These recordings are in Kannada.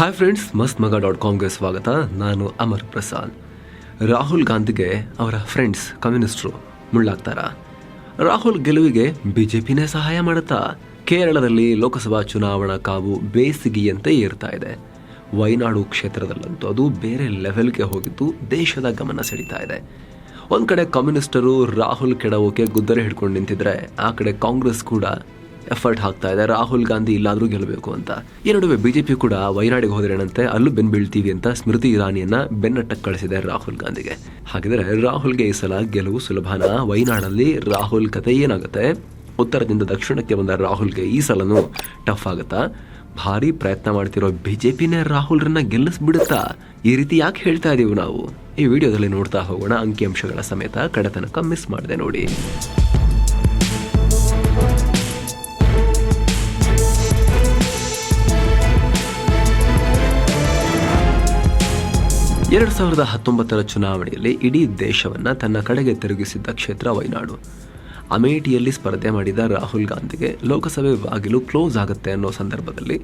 ಹಾಯ್ ಫ್ರೆಂಡ್ಸ್ ಮಸ್ತ್ ಮಗ ಡಾಟ್ ಕಾಮ್ಗೆ ಸ್ವಾಗತ. ನಾನು ಅಮರ್ ಪ್ರಸಾದ್. ರಾಹುಲ್ ಗಾಂಧಿಗೆ ಅವರ ಫ್ರೆಂಡ್ಸ್ ಕಮ್ಯುನಿಸ್ಟ್ರು ಮುಳ್ಳಾಗ್ತಾರ? ರಾಹುಲ್ ಗೆಲುವಿಗೆ ಬಿಜೆಪಿನೇ ಸಹಾಯ ಮಾಡುತ್ತಾ? ಕೇರಳದಲ್ಲಿ ಲೋಕಸಭಾ ಚುನಾವಣಾ ಕಾವು ಬೇಸಿಗೆಯಂತೆ ಏರ್ತಾ ಇದೆ. ವೈನಾಡು ಕ್ಷೇತ್ರದಲ್ಲಂತೂ ಅದು ಬೇರೆ ಲೆವೆಲ್ಗೆ ಹೋಗಿದ್ದು ದೇಶದ ಗಮನ ಸೆಳೀತಾ ಇದೆ. ಒಂದು ಕಡೆ ಕಮ್ಯುನಿಸ್ಟರು ರಾಹುಲ್ ಕೆಡವೋಕೆ ಗುದ್ದರೆ ಹಿಡ್ಕೊಂಡು ನಿಂತಿದ್ರೆ, ಆ ಕಡೆ ಕಾಂಗ್ರೆಸ್ ಕೂಡ ಎಫರ್ಟ್ ಹಾಕ್ತಾ ಇದೆ ರಾಹುಲ್ ಗಾಂಧಿ ಇಲ್ಲಾದರೂ ಗೆಲ್ಲಬೇಕು ಅಂತ. ಈ ನಡುವೆ ಬಿಜೆಪಿ ಕೂಡ ವಯನಾಡಿಗೆ ಹೋದ್ರೇನಂತೆ ಅಲ್ಲೂ ಬೆನ್ ಬೀಳ್ತೀವಿ ಅಂತ ಸ್ಮೃತಿ ಇರಾನಿಯನ್ನ ಬೆನ್ನಟ್ಟಕ್ಕೆ ಕಳಿಸಿದೆ ರಾಹುಲ್ ಗಾಂಧಿಗೆ. ಹಾಗಿದ್ರೆ ರಾಹುಲ್ಗೆ ಈ ಸಲ ಗೆಲುವು ಸುಲಭನ? ವಯನಾಡಲ್ಲಿ ರಾಹುಲ್ ಕತೆ ಏನಾಗುತ್ತೆ? ಉತ್ತರದಿಂದ ದಕ್ಷಿಣಕ್ಕೆ ಬಂದ ರಾಹುಲ್ಗೆ ಈ ಸಲನೂ ಟಫ್ ಆಗುತ್ತಾ? ಭಾರಿ ಪ್ರಯತ್ನ ಮಾಡ್ತಿರೋ ಬಿಜೆಪಿನೇ ರಾಹುಲ್ರನ್ನ ಗೆಲ್ಲಿಸ್ಬಿಡುತ್ತಾ? ಈ ರೀತಿ ಯಾಕೆ ಹೇಳ್ತಾ ಇದೀವಿ ನಾವು? ಈ ವಿಡಿಯೋದಲ್ಲಿ ನೋಡ್ತಾ ಹೋಗೋಣ. ಅಂಕಿಅಂಶಗಳ ಸಮೇತ ಕಡೆತನಕ ಮಿಸ್ ಮಾಡಿದೆ ನೋಡಿ. ಎರಡು ಸಾವಿರದ ಹತ್ತೊಂಬತ್ತರ ಚುನಾವಣೆಯಲ್ಲಿ ಇಡೀ ದೇಶವನ್ನ ತನ್ನ ಕಡೆಗೆ ತಿರುಗಿಸಿದ್ದ ಕ್ಷೇತ್ರ ವೈನಾಡು. ಅಮೇಠಿಯಲ್ಲಿ ಸ್ಪರ್ಧೆ ಮಾಡಿದ ರಾಹುಲ್ ಗಾಂಧಿಗೆ ಲೋಕಸಭೆ ಬಾಗಿಲು ಕ್ಲೋಸ್ ಆಗುತ್ತೆ ಅನ್ನೋ ಸಂದರ್ಭದಲ್ಲಿ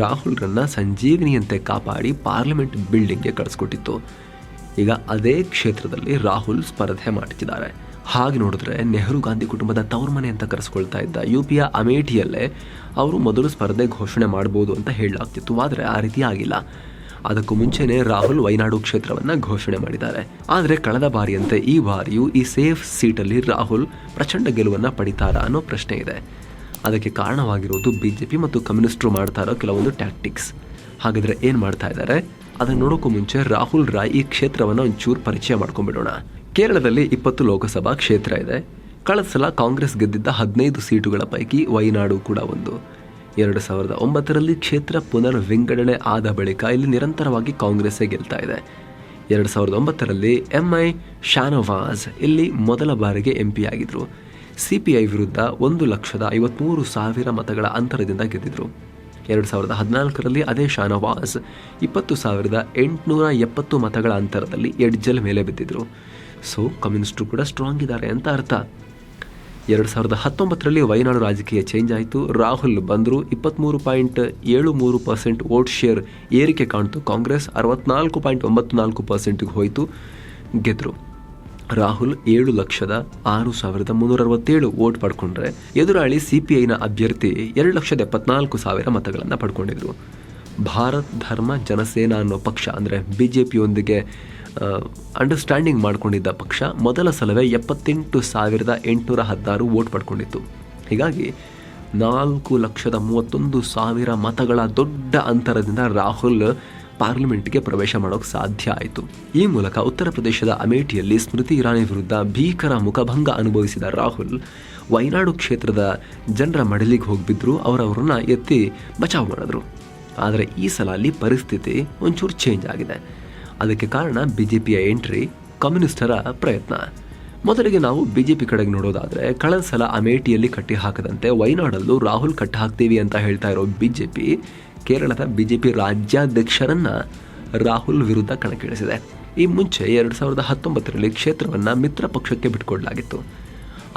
ರಾಹುಲ್ರನ್ನ ಸಂಜೀವಿನಿಯಂತೆ ಕಾಪಾಡಿ ಪಾರ್ಲಿಮೆಂಟ್ ಬಿಲ್ಡಿಂಗ್ಗೆ ಕಳಿಸ್ಕೊಟ್ಟಿತ್ತು. ಈಗ ಅದೇ ಕ್ಷೇತ್ರದಲ್ಲಿ ರಾಹುಲ್ ಸ್ಪರ್ಧೆ ಮಾಡ್ತಿದ್ದಾರೆ. ಹಾಗೆ ನೋಡಿದ್ರೆ ನೆಹರು ಗಾಂಧಿ ಕುಟುಂಬದ ತವರು ಮನೆ ಅಂತ ಕರೆಸ್ಕೊಳ್ತಾ ಇದ್ದ ಯು ಪಿಯ ಅಮೇಠಿಯಲ್ಲೇ ಅವರು ಮೊದಲು ಸ್ಪರ್ಧೆ ಘೋಷಣೆ ಮಾಡ್ಬೋದು ಅಂತ ಹೇಳಲಾಗ್ತಿತ್ತು, ಆದರೆ ಆ ರೀತಿ ಆಗಿಲ್ಲ. ಅದಕ್ಕೂ ಮುಂಚೆನೆ ರಾಹುಲ್ ವೈನಾಡು ಕ್ಷೇತ್ರವನ್ನ ಘೋಷಣೆ ಮಾಡಿದ್ದಾರೆ. ಆದರೆ ಕಳೆದ ಬಾರಿಯಂತೆ ಈ ಬಾರಿಯೂ ಈ ಸೇಫ್ ಸೀಟಲ್ಲಿ ರಾಹುಲ್ ಪ್ರಚಂಡ ಗೆಲುವನ್ನ ಪಡಿತಾರಾ ಅನ್ನೋ ಪ್ರಶ್ನೆ ಇದೆ. ಅದಕ್ಕೆ ಕಾರಣವಾಗಿರೋದು ಬಿಜೆಪಿ ಮತ್ತು ಕಮ್ಯುನಿಸ್ಟ್ರು ಮಾಡ್ತಾ ಇರೋ ಕೆಲವೊಂದು ಟ್ಯಾಕ್ಟಿಕ್ಸ್ ಹಾಗಾದ್ರೆ ಏನ್ ಮಾಡ್ತಾ ಇದ್ದಾರೆ ಅದನ್ನ ನೋಡೋಕ್ಕೂ ಮುಂಚೆ ರಾಹುಲ್ ರಾಯ್ ಈ ಕ್ಷೇತ್ರವನ್ನು ಒಂಚೂರು ಪರಿಚಯ ಮಾಡ್ಕೊಂಡ್ಬಿಡೋಣ. ಕೇರಳದಲ್ಲಿ ಇಪ್ಪತ್ತು ಲೋಕಸಭಾ ಕ್ಷೇತ್ರ ಇದೆ. ಕಳೆದ ಸಲ ಕಾಂಗ್ರೆಸ್ ಗೆದ್ದಿದ್ದ ಹದಿನೈದು ಸೀಟುಗಳ ಪೈಕಿ ವೈನಾಡು ಕೂಡ ಒಂದು. ಎರಡು ಸಾವಿರದ ಒಂಬತ್ತರಲ್ಲಿ ಕ್ಷೇತ್ರ ಪುನರ್ ವಿಂಗಡಣೆ ಆದ ಬಳಿಕ ಇಲ್ಲಿ ನಿರಂತರವಾಗಿ ಕಾಂಗ್ರೆಸ್ಸೇ ಗೆಲ್ತಾ ಇದೆ. ಎರಡು ಸಾವಿರದ ಒಂಬತ್ತರಲ್ಲಿ ಎಂ ಐ ಶಾನವಾಜ್ ಇಲ್ಲಿ ಮೊದಲ ಬಾರಿಗೆ ಎಂಪಿ ಆಗಿದ್ರು ಸಿಪಿಐ ವಿರುದ್ಧ ಒಂದು ಲಕ್ಷದ ಐವತ್ಮೂರು ಸಾವಿರ ಮತಗಳ ಅಂತರದಿಂದ ಗೆದ್ದಿದ್ರು. ಎರಡು ಸಾವಿರದ ಹದಿನಾಲ್ಕರಲ್ಲಿ ಅದೇ ಶಾನವಾಜ್ ಇಪ್ಪತ್ತು ಸಾವಿರದ ಎಂಟುನೂರ ಎಪ್ಪತ್ತು ಮತಗಳ ಅಂತರದಲ್ಲಿ ಎಡ್ಜಲ್ ಮೇಲೆ ಬಿದ್ದಿದ್ರು. ಸೊ ಕಮ್ಯುನಿಸ್ಟ್ರು ಕೂಡ ಸ್ಟ್ರಾಂಗ್ ಇದ್ದಾರೆ ಅಂತ ಅರ್ಥ. ಎರಡು ಸಾವಿರದ ಹತ್ತೊಂಬತ್ತರಲ್ಲಿ ವಯನಾಡು ರಾಜಕೀಯ ಚೇಂಜ್ ಆಯಿತು. ರಾಹುಲ್ ಬಂದರು ಇಪ್ಪತ್ತ್ಮೂರು ಪಾಯಿಂಟ್ ಏಳು ಮೂರು ಪರ್ಸೆಂಟ್ ವೋಟ್ ಶೇರ್ ಏರಿಕೆ ಕಾಣ್ತು. ಕಾಂಗ್ರೆಸ್ ಅರವತ್ನಾಲ್ಕು ಪಾಯಿಂಟ್ ಒಂಬತ್ತು ನಾಲ್ಕು ಪರ್ಸೆಂಟಿಗೆ ಹೋಯಿತು. ಗೆದ್ದರು ರಾಹುಲ್ ಏಳು ಲಕ್ಷದ ಆರು ಸಾವಿರದ ಮುನ್ನೂರ ಅರವತ್ತೇಳು ವೋಟ್ ಪಡ್ಕೊಂಡ್ರೆ ಎದುರಾಳಿ ಸಿ ಪಿ ಐನ ಅಭ್ಯರ್ಥಿ ಎರಡು ಲಕ್ಷದ ಎಪ್ಪತ್ನಾಲ್ಕು ಸಾವಿರ ಮತಗಳನ್ನು ಪಡ್ಕೊಂಡಿದ್ರು. ಭಾರತ್ ಧರ್ಮ ಜನಸೇನಾ ಅನ್ನೋ ಪಕ್ಷ ಅಂದರೆ ಬಿ ಜೆ ಪಿಯೊಂದಿಗೆ ಅಂಡರ್ಸ್ಟ್ಯಾಂಡಿಂಗ್ ಮಾಡಿಕೊಂಡಿದ್ದ ಪಕ್ಷ ಮೊದಲ ಸಲವೇ ಎಪ್ಪತ್ತೆಂಟು ಸಾವಿರದ ಎಂಟುನೂರ ಹದಿನಾರು ವೋಟ್ ಪಡ್ಕೊಂಡಿತ್ತು. ಹೀಗಾಗಿ ನಾಲ್ಕು ಲಕ್ಷದ ಮೂವತ್ತೊಂದು ಸಾವಿರ ಮತಗಳ ದೊಡ್ಡ ಅಂತರದಿಂದ ರಾಹುಲ್ ಪಾರ್ಲಿಮೆಂಟ್ಗೆ ಪ್ರವೇಶ ಮಾಡೋಕ್ಕೆ ಸಾಧ್ಯ ಆಯಿತು. ಈ ಮೂಲಕ ಉತ್ತರ ಪ್ರದೇಶದ ಅಮೇಠಿಯಲ್ಲಿ ಸ್ಮೃತಿ ಇರಾನಿ ವಿರುದ್ಧ ಭೀಕರ ಮುಖಭಂಗ ಅನುಭವಿಸಿದ ರಾಹುಲ್ ವೈನಾಡು ಕ್ಷೇತ್ರದ ಜನರ ಮಡಲಿಗೆ ಹೋಗಿಬಿದ್ರು, ಅವರವರನ್ನ ಎತ್ತಿ ಬಚಾವ್ ಮಾಡಿದ್ರು. ಆದರೆ ಈ ಸಲ ಅಲ್ಲಿ ಪರಿಸ್ಥಿತಿ ಒಂಚೂರು ಚೇಂಜ್ ಆಗಿದೆ. ಅದಕ್ಕೆ ಕಾರಣ ಬಿಜೆಪಿಯ ಎಂಟ್ರಿ ಕಮ್ಯುನಿಸ್ಟರ ಪ್ರಯತ್ನ. ಮೊದಲಿಗೆ ನಾವು ಬಿಜೆಪಿ ಕಡೆಗೆ ನೋಡೋದಾದರೆ, ಕಳೆದ ಸಲ ಅಮೇಠಿಯಲ್ಲಿ ಕಟ್ಟಿ ಹಾಕದಂತೆ ವೈನಾಡಲ್ಲೂ ರಾಹುಲ್ ಕಟ್ಟಿ ಹಾಕ್ತೀವಿ ಅಂತ ಹೇಳ್ತಾ ಇರೋ ಬಿಜೆಪಿ, ಕೇರಳದ ಬಿಜೆಪಿ ರಾಜ್ಯಾಧ್ಯಕ್ಷರನ್ನ ರಾಹುಲ್ ವಿರುದ್ಧ ಕಣಕ್ಕಿಳಿಸಿದೆ. ಈ ಮುಂಚೆ ಎರಡು ಸಾವಿರದ ಹತ್ತೊಂಬತ್ತರಲ್ಲಿ ಕ್ಷೇತ್ರವನ್ನು ಮಿತ್ರ ಪಕ್ಷಕ್ಕೆ ಬಿಟ್ಕೊಡ್ಲಾಗಿತ್ತು.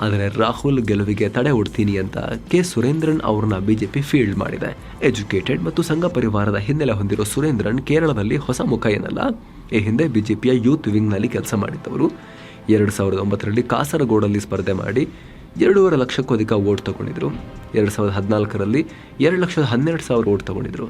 ಆದರೆ ರಾಹುಲ್ ಗೆಲುವಿಗೆ ತಡೆ ಒಡ್ತೀನಿ ಅಂತ ಕೆ ಸುರೇಂದ್ರನ್ ಅವ್ರನ್ನ ಬಿಜೆಪಿ ಫೀಲ್ಡ್ ಮಾಡಿದೆ. ಎಜುಕೇಟೆಡ್ ಮತ್ತು ಸಂಘ ಪರಿವಾರದ ಹಿನ್ನೆಲೆ ಹೊಂದಿರೋ ಸುರೇಂದ್ರನ್ ಕೇರಳದಲ್ಲಿ ಹೊಸ ಮುಖ ಏನಲ್ಲ? ಈ ಹಿಂದೆ ಬಿಜೆಪಿಯ ಯೂತ್ ವಿಂಗ್ನಲ್ಲಿ ಕೆಲಸ ಮಾಡಿದ್ದವರು. ಎರಡು ಸಾವಿರದ ಒಂಬತ್ತರಲ್ಲಿ ಕಾಸರಗೋಡಲ್ಲಿ ಸ್ಪರ್ಧೆ ಮಾಡಿ ಎರಡೂವರೆ ಲಕ್ಷಕ್ಕೂ ಅಧಿಕ ವೋಟ್ ತಗೊಂಡಿದ್ರು. ಎರಡು ಸಾವಿರದ ಹದಿನಾಲ್ಕರಲ್ಲಿ ಎರಡು ಲಕ್ಷದ ಹನ್ನೆರಡು ಸಾವಿರ ಓಟ್ ತಗೊಂಡಿದ್ರು.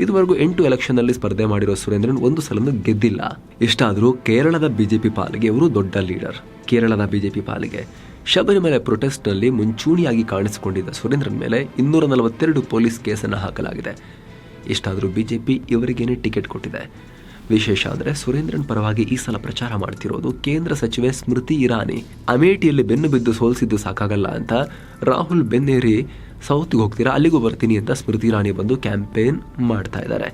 ಇದುವರೆಗೂ ಎಂಟು ಎಲೆಕ್ಷನ್ನಲ್ಲಿ ಸ್ಪರ್ಧೆ ಮಾಡಿರೋ ಸುರೇಂದ್ರನ್ ಒಂದು ಸಲನೂ ಗೆದ್ದಿಲ್ಲ. ಇಷ್ಟಾದರೂ ಕೇರಳದ ಬಿಜೆಪಿ ಪಾಲಿಗೆ ಇವರು ದೊಡ್ಡ ಲೀಡರ್. ಕೇರಳದ ಬಿಜೆಪಿ ಪಾಲಿಗೆ ಶಬರಿಮಲೆ ಪ್ರೊಟೆಸ್ಟ್ನಲ್ಲಿ ಮುಂಚೂಣಿಯಾಗಿ ಕಾಣಿಸಿಕೊಂಡಿದ್ದ ಸುರೇಂದ್ರನ್ ಮೇಲೆ ಇನ್ನೂರ ನಲವತ್ತೆರಡು ಪೊಲೀಸ್ ಕೇಸನ್ನು ಹಾಕಲಾಗಿದೆ. ಇಷ್ಟಾದರೂ ಬಿಜೆಪಿ ಇವರಿಗೇನೆ ಟಿಕೆಟ್ ಕೊಟ್ಟಿದೆ. ವಿಶೇಷ ಅಂದರೆ ಸುರೇಂದ್ರನ್ ಪರವಾಗಿ ಈ ಸಲ ಪ್ರಚಾರ ಮಾಡ್ತಿರೋದು ಕೇಂದ್ರ ಸಚಿವೆ ಸ್ಮೃತಿ ಇರಾನಿ. ಅಮೇಠಿಯಲ್ಲಿ ಬೆನ್ನು ಬಿದ್ದು ಸೋಲಿಸಿದ್ದು ಸಾಕಾಗಲ್ಲ ಅಂತ ರಾಹುಲ್ ಬೆನ್ನೇರಿ, ಸೌತ್ಗೆ ಹೋಗ್ತೀರಾ, ಅಲ್ಲಿಗೂ ಬರ್ತೀನಿ ಅಂತ ಸ್ಮೃತಿ ಇರಾನಿ ಬಂದು ಕ್ಯಾಂಪೇನ್ ಮಾಡ್ತಾ ಇದ್ದಾರೆ.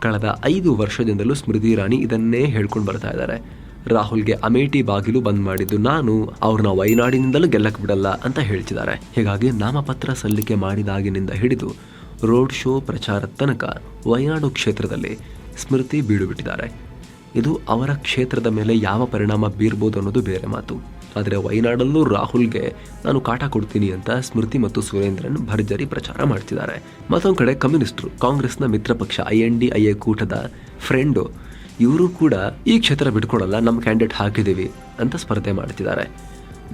ಕಳೆದ ಐದು ವರ್ಷದಿಂದಲೂ ಸ್ಮೃತಿ ಇರಾನಿ ಇದನ್ನೇ ಹೇಳ್ಕೊಂಡು ಬರ್ತಾ ಇದ್ದಾರೆ. ರಾಹುಲ್ಗೆ ಅಮೇಠಿ ಬಾಗಿಲು ಬಂದ್ ಮಾಡಿದ್ದು ನಾನು ಅವ್ರನ್ನ ವಯನಾಡಿನಿಂದಲೂ ಗೆಲ್ಲಕ್ ಬಿಡಲ್ಲ ಅಂತ ಹೇಳ್ತಿದ್ದಾರೆ. ಹೀಗಾಗಿ ನಾಮಪತ್ರ ಸಲ್ಲಿಕೆ ಮಾಡಿದಾಗಿನಿಂದ ಹಿಡಿದು ರೋಡ್ ಶೋ ಪ್ರಚಾರದ ತನಕ ವಯನಾಡು ಕ್ಷೇತ್ರದಲ್ಲಿ ಸ್ಮೃತಿ ಬೀಡು ಬಿಟ್ಟಿದ್ದಾರೆ ಇದು ಅವರ ಕ್ಷೇತ್ರದ ಮೇಲೆ ಯಾವ ಪರಿಣಾಮ ಬೀರ್ಬೋದು ಅನ್ನೋದು ಬೇರೆ ಮಾತು. ಆದರೆ ವಯನಾಡಲ್ಲೂ ರಾಹುಲ್ಗೆ ನಾನು ಕಾಟ ಕೊಡ್ತೀನಿ ಅಂತ ಸ್ಮೃತಿ ಮತ್ತು ಸುರೇಂದ್ರನ್ ಭರ್ಜರಿ ಪ್ರಚಾರ ಮಾಡ್ತಿದ್ದಾರೆ. ಮತ್ತೊಂದು ಕಡೆ ಕಮ್ಯುನಿಸ್ಟ್ರು, ಕಾಂಗ್ರೆಸ್ನ ಮಿತ್ರ ಪಕ್ಷ I N D I A ಕೂಟದ ಫ್ರೆಂಡು ಇವರು ಕೂಡ ಈ ಕ್ಷೇತ್ರ ಬಿಟ್ಕೊಡಲ್ಲ ನಮ್ಮ ಕ್ಯಾಂಡಿಡೇಟ್ ಹಾಕಿದ್ದೀವಿ ಅಂತ ಸ್ಪರ್ಧೆ ಮಾಡ್ತಿದ್ದಾರೆ.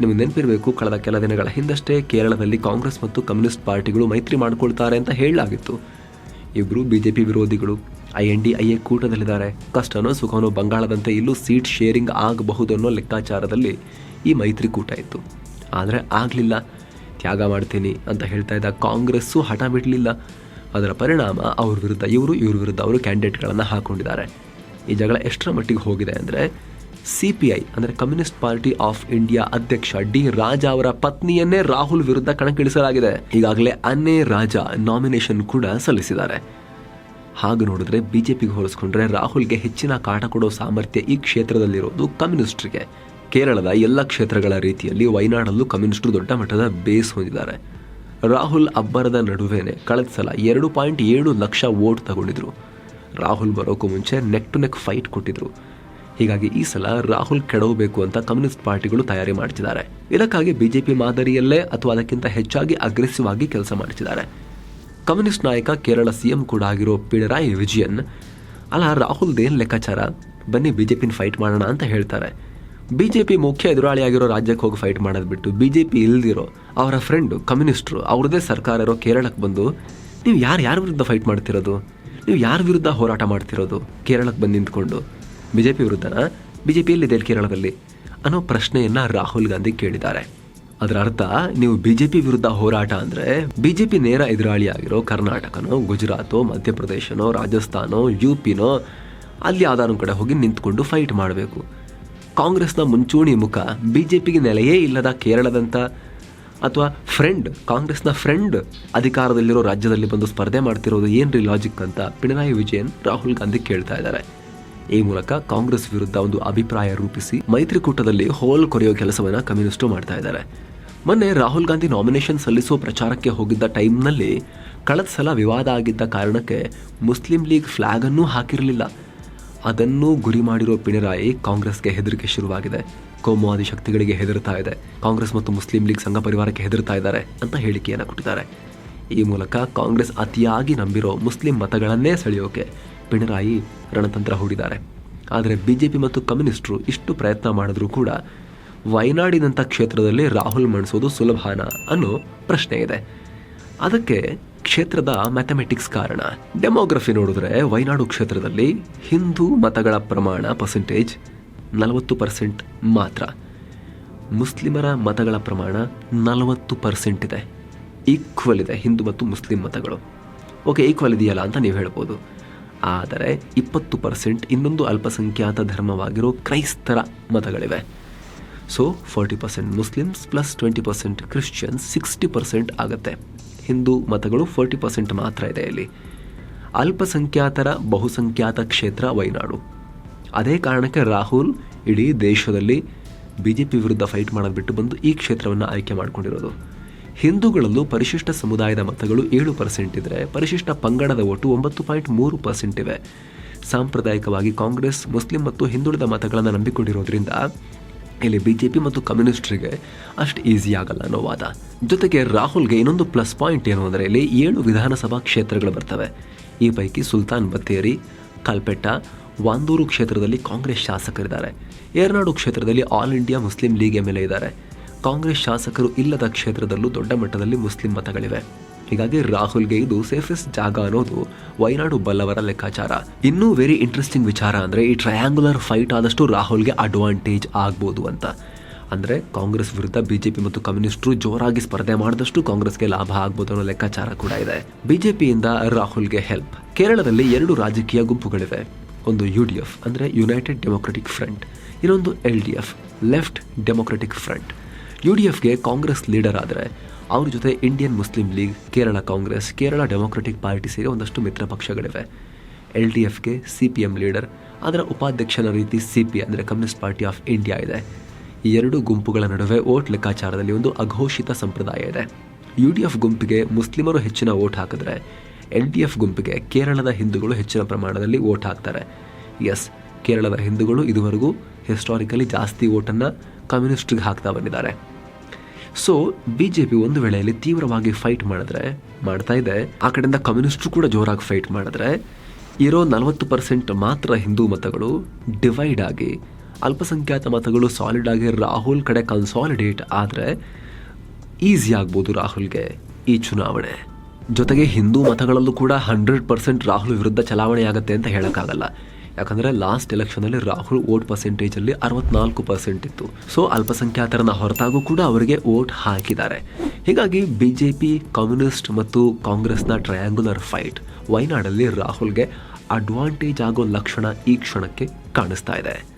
ನಿಮಗೆ ನೆನಪಿರಬೇಕು, ಕಳೆದ ಕೆಲ ದಿನಗಳ ಹಿಂದಷ್ಟೇ ಕೇರಳದಲ್ಲಿ ಕಾಂಗ್ರೆಸ್ ಮತ್ತು ಕಮ್ಯುನಿಸ್ಟ್ ಪಾರ್ಟಿಗಳು ಮೈತ್ರಿ ಮಾಡಿಕೊಳ್ತಾರೆ ಅಂತ ಹೇಳಲಾಗಿತ್ತು. ಇಬ್ಬರು ಪಿ ವಿರೋಧಿಗಳು, I N D I A ಕೂಟದಲ್ಲಿದ್ದಾರೆ. ಕಷ್ಟನೋ ಸುಖನೋ ಬಂಗಾಳದಂತೆ ಇಲ್ಲೂ ಸೀಟ್ ಶೇರಿಂಗ್ ಆಗಬಹುದು ಅನ್ನೋ ಲೆಕ್ಕಾಚಾರದಲ್ಲಿ ಈ ಮೈತ್ರಿಕೂಟ ಇತ್ತು. ಆದರೆ ಆಗಲಿಲ್ಲ. ತ್ಯಾಗ ಮಾಡ್ತೀನಿ ಅಂತ ಹೇಳ್ತಾ ಇದ್ದ ಕಾಂಗ್ರೆಸ್ಸು ಹಠ ಬಿಡಲಿಲ್ಲ. ಅದರ ಪರಿಣಾಮ ಅವ್ರ ವಿರುದ್ಧ, ಇವರು ಇವ್ರ ವಿರುದ್ಧ ಅವರು ಕ್ಯಾಂಡಿಡೇಟ್ಗಳನ್ನು ಹಾಕೊಂಡಿದ್ದಾರೆ. ಈ ಜಗಳ ಎಷ್ಟರ ಮಟ್ಟಿಗೆ ಹೋಗಿದೆ ಅಂದರೆ ಸಿ ಪಿ ಐ ಅಂದರೆ ಕಮ್ಯುನಿಸ್ಟ್ ಪಾರ್ಟಿ ಆಫ್ ಇಂಡಿಯಾ ಅಧ್ಯಕ್ಷ ಡಿ ರಾಜಾ ಅವರ ಪತ್ನಿಯನ್ನೇ ರಾಹುಲ್ ವಿರುದ್ಧ ಕಣಕ್ಕಿಳಿಸಲಾಗಿದೆ. ಈಗಾಗಲೇ ಅನ್ನೆ ರಾಜಾ ನಾಮಿನೇಷನ್ ಕೂಡ ಸಲ್ಲಿಸಿದ್ದಾರೆ. ಹಾಗೆ ನೋಡಿದ್ರೆ ಬಿಜೆಪಿಗೆ ಹೋಲಿಸ್ಕೊಂಡ್ರೆ ರಾಹುಲ್ಗೆ ಹೆಚ್ಚಿನ ಕಾಟ ಕೊಡೋ ಸಾಮರ್ಥ್ಯ ಈ ಕ್ಷೇತ್ರದಲ್ಲಿರೋದು ಕಮ್ಯುನಿಸ್ಟ್ರಿಗೆ. ಕೇರಳದ ಎಲ್ಲ ಕ್ಷೇತ್ರಗಳ ರೀತಿಯಲ್ಲಿ ವಯನಾಡಲ್ಲೂ ಕಮ್ಯುನಿಸ್ಟರು ದೊಡ್ಡ ಮಟ್ಟದ ಬೇಸ್ ಹೊಂದಿದ್ದಾರೆ. ರಾಹುಲ್ ಅಬ್ಬರದ ನಡುವೆನೆ ಕಳೆದ ಸಲ ಎರಡು ಪಾಯಿಂಟ್ ಏಳು ಲಕ್ಷ ವೋಟ್ ತಗೊಂಡಿದ್ರು. ರಾಹುಲ್ ಬರೋಕ್ಕೂ ಮುಂಚೆ ನೆಕ್ ಟು ನೆಕ್ ಫೈಟ್ ಕೊಟ್ಟಿದ್ರು. ಹೀಗಾಗಿ ಈ ಸಲ ರಾಹುಲ್ ಕೆಡವಬೇಕು ಅಂತ ಕಮ್ಯುನಿಸ್ಟ್ ಪಾರ್ಟಿಗಳು ತಯಾರಿ ಮಾಡ್ತಿದ್ದಾರೆ. ಇದಕ್ಕಾಗಿ ಬಿಜೆಪಿ ಮಾದರಿಯಲ್ಲೇ ಅಥವಾ ಅದಕ್ಕಿಂತ ಹೆಚ್ಚಾಗಿ ಅಗ್ರೆಸಿವ್ ಆಗಿ ಕೆಲಸ ಮಾಡ್ತಿದ್ದಾರೆ. ಕಮ್ಯುನಿಸ್ಟ್ ನಾಯಕ ಕೇರಳ ಸಿಎಂ ಕೂಡ ಆಗಿರೋ ಪಿಣರಾಯಿ ವಿಜಯನ್, ಅಲ್ಲ ರಾಹುಲ್ದೇನು ಲೆಕ್ಕಾಚಾರ? ಬನ್ನಿ ಬಿಜೆಪಿನ ಫೈಟ್ ಮಾಡೋಣ ಅಂತ ಹೇಳ್ತಾರೆ. ಬಿಜೆಪಿ ಮುಖ್ಯ ಎದುರಾಳಿಯಾಗಿರೋ ರಾಜ್ಯಕ್ಕೆ ಹೋಗಿ ಫೈಟ್ ಮಾಡೋದು ಬಿಟ್ಟು ಬಿಜೆಪಿ ಇಲ್ದಿರೋ ಅವರ ಫ್ರೆಂಡು ಕಮ್ಯುನಿಸ್ಟ್ರು ಅವ್ರದ್ದೇ ಸರ್ಕಾರ ಇರೋ ಕೇರಳಕ್ಕೆ ಬಂದು ನೀವು ಯಾರು ಯಾರ ವಿರುದ್ಧ ಫೈಟ್ ಮಾಡ್ತಿರೋದು? ನೀವು ಯಾರ ವಿರುದ್ಧ ಹೋರಾಟ ಮಾಡ್ತಿರೋದು? ಕೇರಳಕ್ಕೆ ಬಂದು ನಿಂತ್ಕೊಂಡು. ಬಿ ಜೆ ಬಿಜೆಪಿ ವಿರುದ್ಧನಾ? ಜೆ ಪಿಯಲ್ಲಿದೆ ಕೇರಳದಲ್ಲಿ. ಅನ್ನೋ ಪ್ರಶ್ನೆಯನ್ನು ರಾಹುಲ್ ಗಾಂಧಿ ಕೇಳಿದ್ದಾರೆ. ಅದರ ಅರ್ಥ, ನೀವು ಬಿ ಜೆ ಪಿ ವಿರುದ್ಧ ಹೋರಾಟ ಅಂದರೆ ಬಿ ಜೆ ಪಿ ನೇರ ಎದುರಾಳಿಯಾಗಿರೋ ಕರ್ನಾಟಕನೋ, ಗುಜರಾತೋ, ಮಧ್ಯಪ್ರದೇಶನೋ, ರಾಜಸ್ಥಾನೋ ಯು ಪಿನೋ ಅಲ್ಲಿ ಯಾವ್ದಾದ್ರು ಕಡೆ ಹೋಗಿ ನಿಂತ್ಕೊಂಡು ಫೈಟ್ ಮಾಡಬೇಕು. ಕಾಂಗ್ರೆಸ್ನ ಮುಂಚೂಣಿ ಮುಖ ಬಿ ಜೆ ಪಿಗೆ ನೆಲೆಯೇ ಇಲ್ಲದ ಕೇರಳದಂತ ಅಥವಾ ಫ್ರೆಂಡ್ ಕಾಂಗ್ರೆಸ್ನ ಫ್ರೆಂಡ್ ಅಧಿಕಾರದಲ್ಲಿರೋ ರಾಜ್ಯದಲ್ಲಿ ಬಂದು ಸ್ಪರ್ಧೆ ಮಾಡ್ತಿರೋದು ಏನ್ರಿ ಲಾಜಿಕ್ ಅಂತ ಪಿಣರಾಯಿ ವಿಜಯನ್ ರಾಹುಲ್ ಗಾಂಧಿ ಕೇಳ್ತಾ ಇದ್ದಾರೆ. ಈ ಮೂಲಕ ಕಾಂಗ್ರೆಸ್ ವಿರುದ್ಧ ಒಂದು ಅಭಿಪ್ರಾಯ ರೂಪಿಸಿ ಮೈತ್ರಿಕೂಟದಲ್ಲಿ ಹೋಲ್ ಕೊರೆಯೋ ಕೆಲಸವನ್ನು ಕಮ್ಯುನಿಸ್ಟು ಮಾಡ್ತಾ ಇದ್ದಾರೆ. ಮೊನ್ನೆ ರಾಹುಲ್ ಗಾಂಧಿ ನಾಮಿನೇಷನ್ ಸಲ್ಲಿಸೋ ಪ್ರಚಾರಕ್ಕೆ ಹೋಗಿದ್ದ ಟೈಮ್ನಲ್ಲಿ ಕಳೆದ ಸಲ ವಿವಾದ ಆಗಿದ್ದ ಕಾರಣಕ್ಕೆ ಮುಸ್ಲಿಂ ಲೀಗ್ ಫ್ಲಾಗ್ ಅನ್ನೂ ಹಾಕಿರಲಿಲ್ಲ. ಅದನ್ನು ಗುರಿ ಮಾಡಿರೋ ಪಿಣರಾಯಿ ಕಾಂಗ್ರೆಸ್ಗೆ ಹೆದರಿಕೆ ಶುರುವಾಗಿದೆ. ಕೋಮುವಾದಿ ಶಕ್ತಿಗಳಿಗೆ ಹೆದರ್ತಾ ಇದೆ. ಕಾಂಗ್ರೆಸ್ ಮತ್ತು ಮುಸ್ಲಿಂ ಲೀಗ್ ಸಂಘ ಪರಿವಾರಕ್ಕೆ ಹೆದರ್ತಾ ಇದ್ದಾರೆ ಅಂತ ಹೇಳಿಕೆಯನ್ನು ಕೊಟ್ಟಿದ್ದಾರೆ. ಈ ಮೂಲಕ ಕಾಂಗ್ರೆಸ್ ಅತಿಯಾಗಿ ನಂಬಿರೋ ಮುಸ್ಲಿಂ ಮತಗಳನ್ನೇ ಸೆಳೆಯೋಕೆ ಪಿಣರಾಯಿ ರಣತಂತ್ರ ಹೂಡಿದ್ದಾರೆ. ಆದರೆ ಬಿಜೆಪಿ ಮತ್ತು ಕಮ್ಯುನಿಸ್ಟರು ಇಷ್ಟು ಪ್ರಯತ್ನ ಮಾಡಿದ್ರೂ ಕೂಡ ವಯನಾಡಿನಂಥ ಕ್ಷೇತ್ರದಲ್ಲಿ ರಾಹುಲ್ ಮಣಿಸೋದು ಸುಲಭಾನ ಅನ್ನೋ ಪ್ರಶ್ನೆ ಇದೆ. ಅದಕ್ಕೆ ಕ್ಷೇತ್ರದ ಮ್ಯಾಥಮೆಟಿಕ್ಸ್ ಕಾರಣ. ಡೆಮೋಗ್ರಫಿ ನೋಡಿದ್ರೆ ವಯನಾಡು ಕ್ಷೇತ್ರದಲ್ಲಿ ಹಿಂದೂ ಮತಗಳ ಪ್ರಮಾಣ ಪರ್ಸೆಂಟೇಜ್ ನಲವತ್ತು ಪರ್ಸೆಂಟ್ ಮಾತ್ರ. ಮುಸ್ಲಿಮರ ಮತಗಳ ಪ್ರಮಾಣ ನಲವತ್ತು ಪರ್ಸೆಂಟ್ ಇದೆ. ಈಕ್ವಲ್ ಇದೆ ಹಿಂದೂ ಮತ್ತು ಮುಸ್ಲಿಂ ಮತಗಳು. ಓಕೆ ಈಕ್ವಲ್ ಇದೆಯಲ್ಲ ಅಂತ ನೀವು ಹೇಳ್ಬೋದು. ಆದರೆ ಇಪ್ಪತ್ತು ಪರ್ಸೆಂಟ್ ಇನ್ನೊಂದು ಅಲ್ಪಸಂಖ್ಯಾತ ಧರ್ಮವಾಗಿರೋ ಕ್ರೈಸ್ತರ ಮತಗಳಿವೆ. So forty percent Muslims plus twenty percent Christians sixty percent ಆಗುತ್ತೆ. ಹಿಂದೂ ಮತಗಳು ಫೋರ್ಟಿ ಪರ್ಸೆಂಟ್ ಮಾತ್ರ ಇದೆ ಇಲ್ಲಿ. ಅಲ್ಪಸಂಖ್ಯಾತರ, ಬಹುಸಂಖ್ಯಾತ ಕ್ಷೇತ್ರ ವಯನಾಡು ಅದೇ ಕಾರಣಕ್ಕೆ ರಾಹುಲ್ ಇಡೀ ದೇಶದಲ್ಲಿ ಬಿ ಜೆ ಪಿ ವಿರುದ್ಧ ಫೈಟ್ ಮಾಡೋದು ಬಿಟ್ಟು ಬಂದು ಈ ಕ್ಷೇತ್ರವನ್ನು ಆಯ್ಕೆ ಮಾಡಿಕೊಂಡಿರೋದು. ಹಿಂದೂಗಳಲ್ಲೂ ಪರಿಶಿಷ್ಟ ಸಮುದಾಯದ ಮತಗಳು ಏಳು ಪರ್ಸೆಂಟ್ ಇದ್ದರೆ ಪರಿಶಿಷ್ಟ ಪಂಗಡದ ಒಟ್ಟು ಒಂಬತ್ತು ಪಾಯಿಂಟ್ ಮೂರು ಪರ್ಸೆಂಟ್ ಇವೆ. ಸಾಂಪ್ರದಾಯಿಕವಾಗಿ ಕಾಂಗ್ರೆಸ್, ಮುಸ್ಲಿಂ ಮತ್ತು ಹಿಂದುಳಿದ ಮತಗಳನ್ನು ನಂಬಿಕೊಂಡಿರೋದ್ರಿಂದ ಇಲ್ಲಿ ಬಿ ಜೆ ಪಿ ಮತ್ತು ಕಮ್ಯುನಿಸ್ಟ್ರಿಗೆ ಅಷ್ಟು ಈಸಿ ಆಗಲ್ಲ ಅನ್ನೋ ವಾದ. ಜೊತೆಗೆ ರಾಹುಲ್ಗೆ ಇನ್ನೊಂದು ಪ್ಲಸ್ ಪಾಯಿಂಟ್ ಏನು ಅಂದರೆ ಇಲ್ಲಿ ಏಳು ವಿಧಾನಸಭಾ ಕ್ಷೇತ್ರಗಳು ಬರ್ತವೆ. ಈ ಪೈಕಿ ಸುಲ್ತಾನ್ ಬತ್ತೇರಿ, ಕಲ್ಪೆಟ್ಟ ವಾಂದೂರು ಕ್ಷೇತ್ರದಲ್ಲಿ ಕಾಂಗ್ರೆಸ್ ಶಾಸಕರಿದ್ದಾರೆ. ಏರ್ನಾಡು ಕ್ಷೇತ್ರದಲ್ಲಿ ಆಲ್ ಇಂಡಿಯಾ ಮುಸ್ಲಿಂ ಲೀಗ್ ಎ ಇದ್ದಾರೆ. ಕಾಂಗ್ರೆಸ್ ಶಾಸಕರು ಇಲ್ಲದ ಕ್ಷೇತ್ರದಲ್ಲೂ ದೊಡ್ಡ ಮಟ್ಟದಲ್ಲಿ ಮುಸ್ಲಿಂ ಮತಗಳಿವೆ. ಹೀಗಾಗಿ ರಾಹುಲ್ಗೆ ಇದು ಸೇಫೆಸ್ಟ್ ಜಾಗ ಅನ್ನೋದು ವೈನಾಡು ಬಲ್ಲವರ ಲೆಕ್ಕಾಚಾರ. ಇನ್ನೂ ವೆರಿ ಇಂಟ್ರೆಸ್ಟಿಂಗ್ ವಿಚಾರ ಅಂದರೆ ಈ ಟ್ರಯಾಂಗುಲರ್ ಫೈಟ್ ಆದಷ್ಟು ರಾಹುಲ್ಗೆ ಅಡ್ವಾಂಟೇಜ್ ಆಗ್ಬೋದು ಅಂತ. ಅಂದರೆ ಕಾಂಗ್ರೆಸ್ ವಿರುದ್ಧ ಬಿಜೆಪಿ ಮತ್ತು ಕಮ್ಯುನಿಸ್ಟ್ರು ಜೋರಾಗಿ ಸ್ಪರ್ಧೆ ಮಾಡಿದಷ್ಟು ಕಾಂಗ್ರೆಸ್ಗೆ ಲಾಭ ಆಗ್ಬೋದು ಅನ್ನೋ ಲೆಕ್ಕಾಚಾರ ಕೂಡ ಇದೆ. ಬಿಜೆಪಿಯಿಂದ ರಾಹುಲ್ಗೆ ಹೆಲ್ಪ್ ಕೇರಳದಲ್ಲಿ ಎರಡು ರಾಜಕೀಯ ಗುಂಪುಗಳಿವೆ. ಒಂದು ಯು ಡಿ ಎಫ್ ಅಂದರೆ ಯುನೈಟೆಡ್ ಡೆಮೊಕ್ರೆಟಿಕ್ ಫ್ರಂಟ್ ಇನ್ನೊಂದು L D F left democratic front U D ಎಫ್ಗೆ Congress leader ಆದರೆ, ಅವ್ರ ಜೊತೆ Indian Muslim League Kerala Congress, Kerala democratic party ಸೇರಿ ಒಂದಷ್ಟು ಮಿತ್ರ ಪಕ್ಷಗಳಿವೆ. ಎಲ್ ಡಿ ಎಫ್ಗೆ ಸಿ ಪಿ ಎಂ ಲೀಡರ್ ಅದರ ಉಪಾಧ್ಯಕ್ಷನ ರೀತಿ ಸಿ ಪಿ ಅಂದರೆ ಕಮ್ಯುನಿಸ್ಟ್ ಪಾರ್ಟಿ ಆಫ್ ಇಂಡಿಯಾ ಇದೆ. ಈ ಎರಡು ಗುಂಪುಗಳ ನಡುವೆ ಓಟ್ ಲೆಕ್ಕಾಚಾರದಲ್ಲಿ ಒಂದು ಅಘೋಷಿತ ಸಂಪ್ರದಾಯ ಇದೆ. ಯು ಡಿ ಎಫ್ ಗುಂಪಿಗೆ ಮುಸ್ಲಿಮರು ಹೆಚ್ಚಿನ ಓಟ್ ಹಾಕಿದ್ರೆ ಎಲ್ ಡಿ ಎಫ್ ಗುಂಪಿಗೆ ಕೇರಳದ ಹಿಂದೂಗಳು ಹೆಚ್ಚಿನ ಪ್ರಮಾಣದಲ್ಲಿ ಓಟ್ ಹಾಕ್ತಾರೆ. ಎಸ್, ಕೇರಳದ ಹಿಂದೂಗಳು ಇದುವರೆಗೂ ಹಿಸ್ಟಾರಿಕಲಿ ಜಾಸ್ತಿ ಓಟನ್ನು ಕಮ್ಯುನಿಸ್ಟ್ಗೆ ಹಾಕ್ತಾ ಬಂದಿದ್ದಾರೆ. ಸೊ ಬಿ ಜೆ ಪಿ ಒಂದು ವೇಳೆಯಲ್ಲಿ ತೀವ್ರವಾಗಿ ಫೈಟ್ ಮಾಡಿದ್ರೆ, ಮಾಡ್ತಾ ಇದೆ. ಆ ಕಡೆಯಿಂದ ಕಮ್ಯುನಿಸ್ಟ್ರು ಕೂಡ ಜೋರಾಗಿ ಫೈಟ್ ಮಾಡಿದ್ರೆ, ಇರೋ ನಲವತ್ತು ಪರ್ಸೆಂಟ್ ಮಾತ್ರ ಹಿಂದೂ ಮತಗಳು ಡಿವೈಡ್ ಆಗಿ, ಅಲ್ಪಸಂಖ್ಯಾತ ಮತಗಳು ಸಾಲಿಡ್ ಆಗಿ ರಾಹುಲ್ ಕಡೆ ಕನ್ಸಾಲಿಡೇಟ್ ಆದರೆ ಈಸಿ ಆಗ್ಬೋದು ರಾಹುಲ್ಗೆ ಈ ಚುನಾವಣೆ. ಜೊತೆಗೆ ಹಿಂದೂ ಮತಗಳಲ್ಲೂ ಕೂಡ ಹಂಡ್ರೆಡ್ ಪರ್ಸೆಂಟ್ ರಾಹುಲ್ ವಿರುದ್ಧ ಚಲಾವಣೆಯಾಗುತ್ತೆ ಅಂತ ಹೇಳೋಕ್ಕಾಗಲ್ಲ. ಯಾಕಂದರೆ ಲಾಸ್ಟ್ ಎಲೆಕ್ಷನಲ್ಲಿ ರಾಹುಲ್ ಓಟ್ ಪರ್ಸೆಂಟೇಜಲ್ಲಿ ಅರವತ್ನಾಲ್ಕು ಪರ್ಸೆಂಟ್ ಇತ್ತು. ಸೊ ಅಲ್ಪಸಂಖ್ಯಾತರನ್ನ ಹೊರತಾಗೂ ಕೂಡ ಅವರಿಗೆ ವೋಟ್ ಹಾಕಿದ್ದಾರೆ. ಹೀಗಾಗಿ ಬಿ ಜೆ ಪಿ ಕಮ್ಯುನಿಸ್ಟ್ ಮತ್ತು ಕಾಂಗ್ರೆಸ್ನ ಟ್ರಯಾಂಗುಲರ್ ಫೈಟ್ ವಯನಾಡಲ್ಲಿ ರಾಹುಲ್ಗೆ ಅಡ್ವಾಂಟೇಜ್ ಆಗೋ ಲಕ್ಷಣ ಈ ಕ್ಷಣಕ್ಕೆ ಕಾಣಿಸ್ತಾ ಇದೆ.